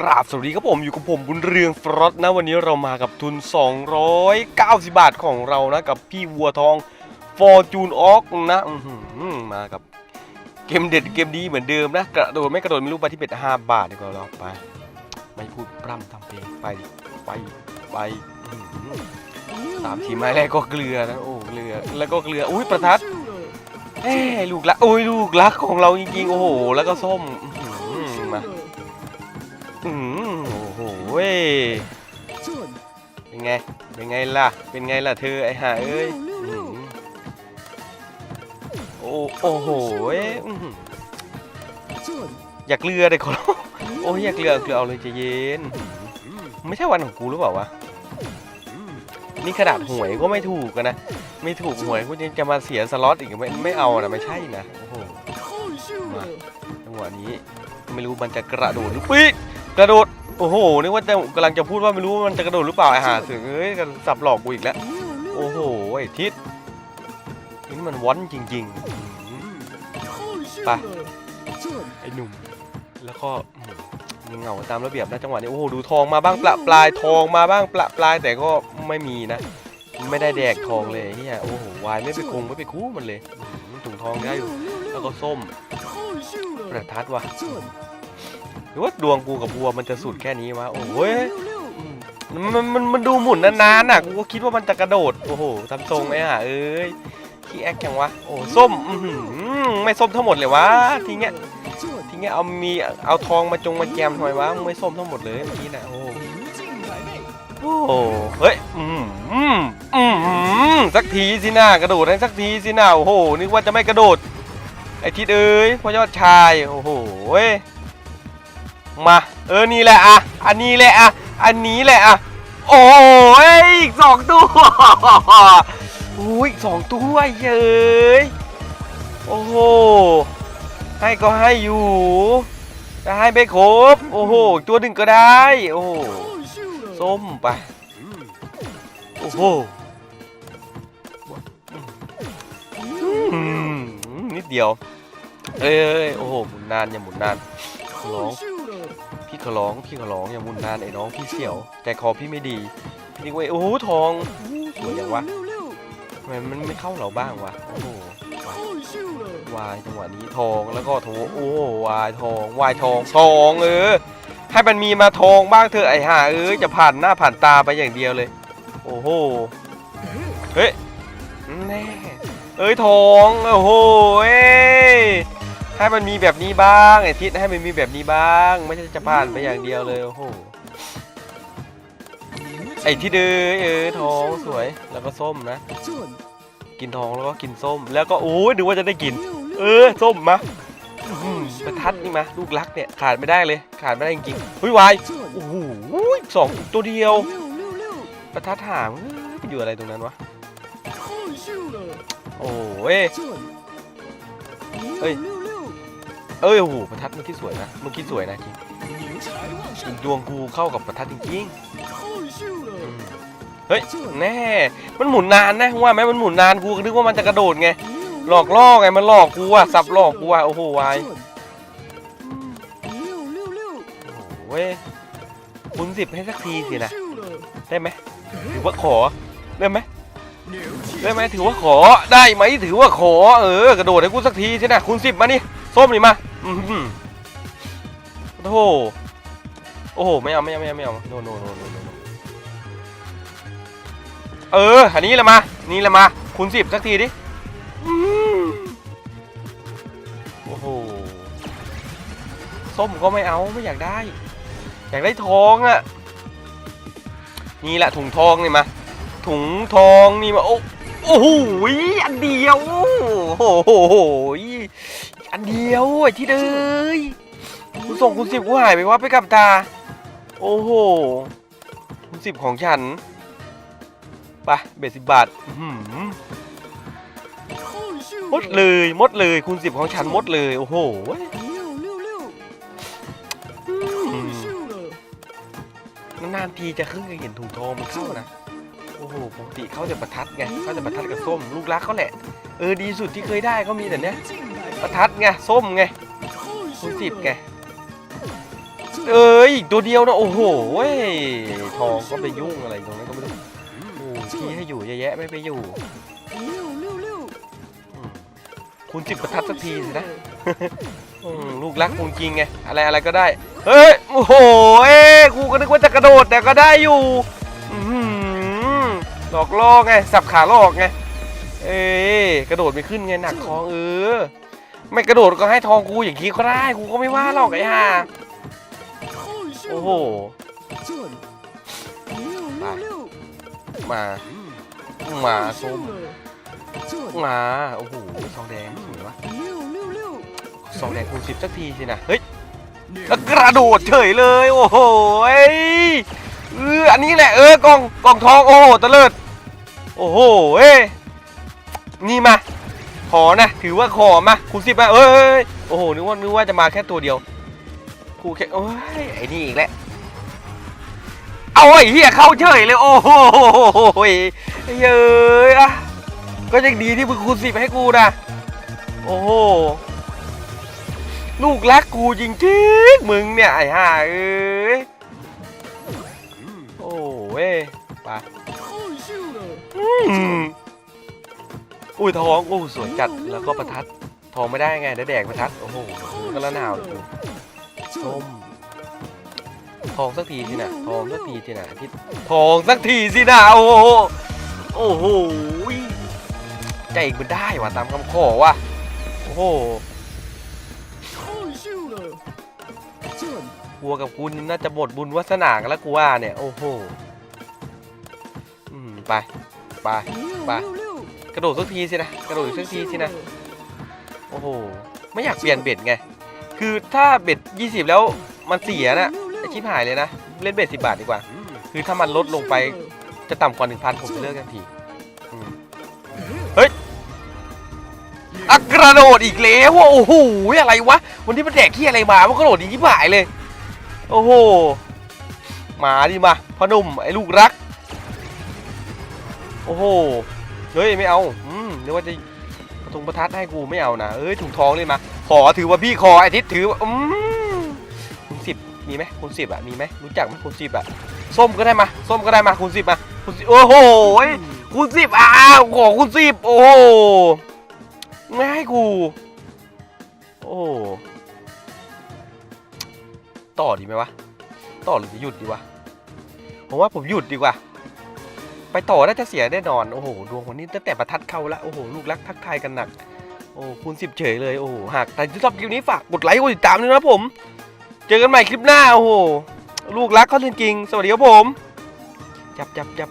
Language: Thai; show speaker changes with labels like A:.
A: กราบสวัสดีครับผมอยู่กับผมบุญเรืองฟรอตนะวันนี้เรามากับทุน 290 บาทของเรานะกับพี่วัวทองฟอร์จูนออกนะมากับเกมเด็ดเกมดีเหมือนเดิมนะ กระโดดไม่กระโดดไม่รู้ไปที่เบ็ด5บาทดีกว่าเราไป ไม่พูดพร่ำทำเพลงไปไปไปสามทีไม้แรกก็เกลือนะโอ้เกลือแล้วก็เกลืออุ้ยประทัดเอ้ลูกรักโอ้ยลูกรักของเราจริงๆโอ้โหแล้วก็ส้ม อืมโอ้โหเว้ยเป็นไง เป็นไงล่ะ เป็นไงล่ะเธอไอ้ห่าเอ้ยอื้อหือโอ้โอ้โหเว้ยอื้อหืออยากเรือเลยขอร้องโอ้ยอยากเรือเกลือเอาเลยใจเย็นไม่ใช่วันของกูหรือเปล่าวะนี่ขนาดหวยก็ไม่ถูกนะ ไม่ถูกหวยกูยังจะมาเสียสล็อตอีกไม่ไม่เอานะไม่ใช่นะ โอ้โห จังหวะนี้ ไม่รู้มันจะกระโดดหรือปิ๊ก กระโดด โอ้โห นึกว่าจะกำลังจะพูดว่าไม่รู้ว่ามันจะกระโดดหรือเปล่าไอ้ห่าถึงเอ้ยกันสับหลอกกูอีกแล้ว โอ้โห ไอ้ทิศนี่มันวอนจริงๆอื้อหือไปไอ้หนุ่ม แล้วก็อื้อหือมีเหงาตามระเบียบนะจังหวะนี้ โอ้โห ดูทองมาบ้างปละปลายทองมาบ้างปละปลายแต่ก็ไม่มีนะ ไม่ได้แดกทองเลยเฮียโอ้โห วายไม่ไปคงไม่ไปคู่มันเลยอื้อหือถุงทองได้อยู่ แล้วก็ส้ม ประทัดว่ะห รือว่าดวงกูกับบัวมันจะสุดแค่นี้วะโอ้ยมันมันมันดูหมุนนานๆน่ะกูก็คิดว่ามันจะกระโดดโอ้โหทำทรงไอ้ห่าเอ้ยขี้แอคจังวะโอ้ส้มอื้อหือไม่ส้มทั้งหมดเลยวะทีเงี้ยทีเงี้ยเอามีเอาทองมาจงมาแจมทำไมวะไม่ส้มทั้งหมดเลยเมื่อกี้น่ะโอ้โหโอ้เฮ้ยอืมอืมอืมสักทีสินะกระโดดให้สักทีสินะโอ้โหนึกว่าจะไม่กระโดดไอ้ทิดเอ้ยพ่อยอดชายโอ้โหเว้ย มา เออ นี่แหละอะ อันนี้แหละอะ อันนี้แหละอะ โอ้ยอีกสองตัวอุ้ยสองตัวเย้ยโอ้โห ให้ก็ให้อยู่จะให้ไม่ครบ โอ้โห ตัวหนึ่งก็ได้ โอ้โห ส้มไป โอ้โหนิดเดียว เอ้ย โอ้โห หมุนนานอย่าหมุนนานร้อง ขอร้องพี่ขอร้องอย่ามุนนานไอ้น้องพี่เสี่ยวใจคอพี่ไม่ดีพี่ว่าโอ้โหทองสวยอย่างวะทำไมมันไม่เข้าเราบ้างวะโอ้โหวายจังหวะนี้ทองแล้วก็โถโอ้โหวายทองวายทองทองเออให้มันมีมาทองบ้างเถอะไอ้ห่าเออจะผ่านหน้าผ่านตาไปอย่างเดียวเลย โอ้โหเฮ้ยแน่เอ้ยทองโอ้โหเอ้ย ให้มันมีแบบนี้บ้างไอ้ทิศให้มันมีแบบนี้บ้าง ไม่ใช่จะผ่านไปอย่างเดียวเลยโอ้โหไอ้ที่เด้อเออทองสวยแล้วก็ส้มนะ กินทองแล้วก็กินส้ม แล้วก็โอ้ยดูว่าจะได้กิน เออส้มมาประทัดนี่มาลูกรักเนี่ยขาดไม่ได้เลยขาดไม่ได้จริงๆเฮ้ยวายโอ้โหสองตัวเดียว ประทัดหางไปอยู่อะไรตรงนั้นวะโอ้ยเอ้ย เอ้ยโอ้โหประทัดเมื่อกี้สวยนะเมื่อกี้สวยนะจริงจริงดวงกูเข้ากับประทัดจริงๆเฮ้ยแน่มันหมุนนานนะว่าไหมมันหมุนนานกูนึกว่ามันจะกระโดดไงหลอกล่อไงมันหลอกกูอะสับหลอกกูอะโอ้โหวายโอ้โหเว้ยคุณสิบให้สักทีสินะได้ไหมถือว่าขอได้ไหมได้ไหมถือว่าขอได้ไหมถือว่าขอเออกระโดดให้กูสักทีสินะคุณสิบมานี่ส้มนี่มา อือหือโอ้โหโอ้โห ไม่เอาไม่เอาไม่เอาไม่เอาโนโนโนโนโนเออ อันนี้แหละมา นี่แหละมาคูณสิบสักทีดิ โอ้โห ส้มก็ไม่เอาไม่อยากได้ อยากได้ทองอะ่ะ นี่แหละถุงทองนี่มา ถุงทองนี่มา โอ้โอ้โห อันเดียว โอ้โห อันเดียวไอ้ที่เด้ยกูส่งคุณสิบกูหายไปว่าไปกับตา โอ้โห คุณสิบของฉันไปเบสิบบาทหือหมดเลยหมดเลยคูณสิบของฉันหมดเลย โอ้โหนานๆทีจะขึ้นเห็นถุงทองมันเข้านะ โอ้โหปกติเขาจะประทัดไงเขาจะประทัดกับส้ม ลูกรักเขาแหละ เออดีสุดที่เคยได้ก็มีแต่เนี้ย ประทัดไงส้มไงคูณสิบแกเอ้ยตัวเดียวนะโอ้โหทองก็ไปยุ่งอะไรตรงนั้นก็ไม่รู้ชี้ให้อยู่แยะไม่ไปอยู่คุณจิบประทัดสักทีสินะลูกรักคุณจริงไงอะไรอะไรก็ได้ เฮ้ยโอ้โหเอ้กูก็นึกว่าจะกระโดดแต่ก็ได้อยู่หลอกล่อไงสับขาหลอกไงเอ้กระโดดไม่ขึ้นไงหนักท้องเออ ไม่กระโดดก็ให้ทองกูอย่างนี้ก็ได้กูก็ไม่ว่าหรอกไอ้ห่าโอ้โหมามาส้มมาโอ้โหสองแดงสวยวะสองแดงคูณสิบสักทีสินะเฮ้ยกระโดดเฉยเลยโอ้โหเอออันนี้แหละเออกองกองทองโอ้โหตะเลิศโอ้โหเอ้นี่มา ขอนะ ถือว่าขอมาคูณสิบมาเอ้ยโอ้โหนึกว่านึกว่าจะมาแค่ตัวเดียวคูแค่โอ้ไอ้นี่อีกแล้วเอาไอ้เฮียเข้าเฉยเลยโอ้โหเยยอะก็ยังดีที่มึงคูณสิบให้กูนะโอ้โหลูกรักกูจริงจริงมึงเนี่ยไอ้ห่าเอ้ยโอ้เว้ยไป อุ้ยท้องโอ้สวยจัดแล้วก็ประทัดทองไม่ได้ไงได้แดกประทัดโอ้โหก็ละหนาวอยู่ส้มทองสักทีสินะทองสักทีสินะที่ทองสักทีสินะโอ้โหโอ้โหใจอีกมันได้ว่ะตามคำขอว่ะโอ้โห
B: กลั
A: วกับคุณน่าจะบดบุญวาสนากันแล้วกูว่าเนี่ย โอ้โห อืม ไป ไป
B: ไป
A: กระโดดสักทีสินะกระโดดอีกสักทีสินะโอ้โหไม่อยากเปลี่ยนเบ็ดไง คือถ้าเบ็ด 20 แล้วมันเสียนะไอชิบหายเลยนะ เล่นเบ็ด 10 บาทดีกว่า คือถ้ามันลดลงไปจะต่ำกว่า 1,000ผมจะเลิกทันทีอืมอักกระโดดอีกแล้วโอ้โหอะไรวะ วันนี้มันแดกขี้อะไรมามันกระโดดดีที่หายเลย โอ้โหมาดิมาพอนุ่มไอ้ลูกรัก โอ้โห เฮ้ยไม่เอาอืมนึกว่าจะประทงประทัดให้กูไม่เอานะเอ้ยถุงทองเลยมาขอถือว่าพี่ขอไอทิศถืออืมคุณสิบมีไหมคุณสิบอะมีไหมรู้จักไหมคุณสิบอะส้มก็ได้มาส้มก็ได้มาคุณสิบมาคุณสิบโอ้โหคุณสิบอ้าวขอคุณสิบโอ้โหไม่ให้กูโอ้ต่อดีไหมวะ ต่อหรือจะหยุดดีวะ ผมว่าผมหยุดดีกว่า ไปต่อน่าจะเสียแน่นอน โอ้โห ดวงวันนี้ตั้งแต่ประทัดเข้าละโอ้โห ลูกรักทักทายกันหนัก โอ้คูณสิบเฉยเลย โอ้โห หากแต่ชอบคลิปนี้ฝากกดไลค์กดติดตามด้วยนะผม เจอกันใหม่คลิปหน้า โอ้โห ลูกรักเขาจริงๆสวัสดีครับผม จับจับจับ